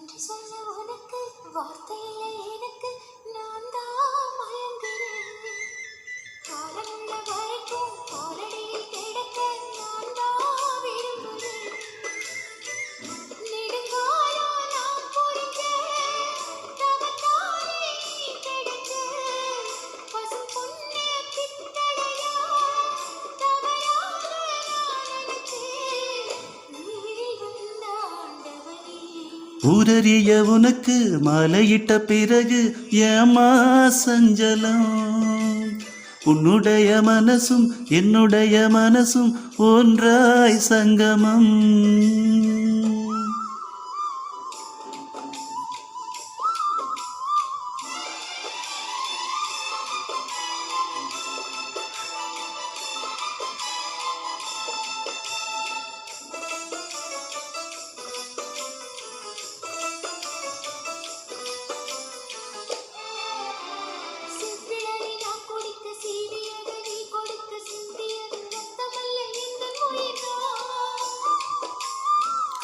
நன்றி சொல்ல உனக்கு வார்த்தை இல்லை எனக்கு நான் தான் ஊரறிய உனக்கு மாலையிட்ட பிறகு ஏமா சஞ்சலம்? உன்னுடைய மனசும் என்னுடைய மனசும் ஒன்றாய் சங்கமம்.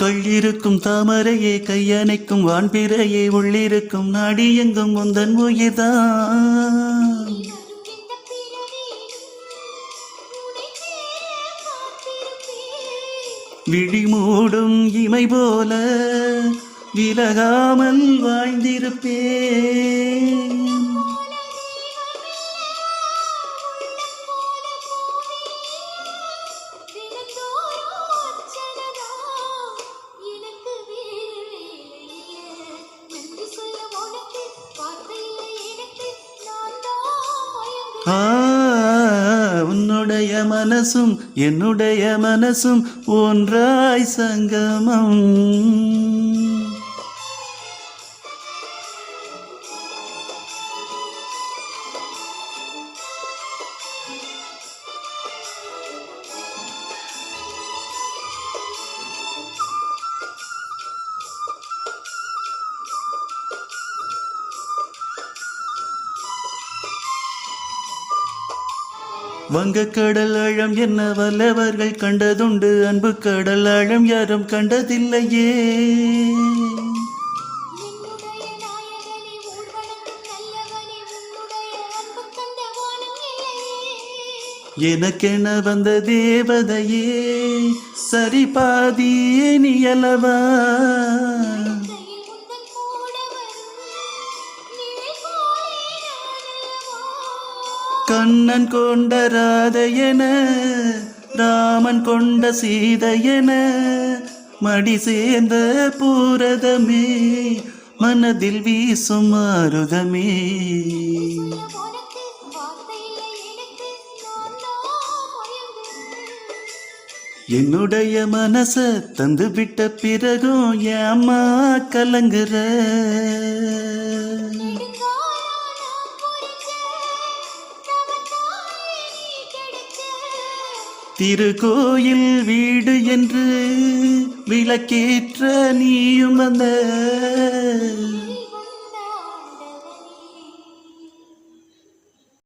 கள்ளிருக்கும் தாமரையே கையணைக்கும் வான்பிறையே உள்ளிருக்கும் நாடி எங்கும் முந்தன் உயிர்தான். நீ விழி மூடும் இமை போல விலகாமல் வாழ்ந்திருப்பேன். உன்னுடைய மனசும் என்னுடைய மனசும் ஒன்றாய் சங்கமம். வங்கக்கடல் ஆழம் என்ன வல்லவர்கள் கண்டதுண்டு? அன்பு கடல் ஆழம் யாரும் கண்டதில்லையே. எனக்கென வந்த தேவதையே சரி பாதியே நீயலவா கண்ணன் கொண்ட ராதையென ராமன் கொண்ட சீதையென மடி சேர்ந்த பூரதமே மனதில் வீசும் மாருதமே என்னுடைய மனச தந்து விட்ட பிறகும் ஏமா கலங்குற. திருக்கோயில் வீடு என்று விளக்கேற்ற நீயும் அந்த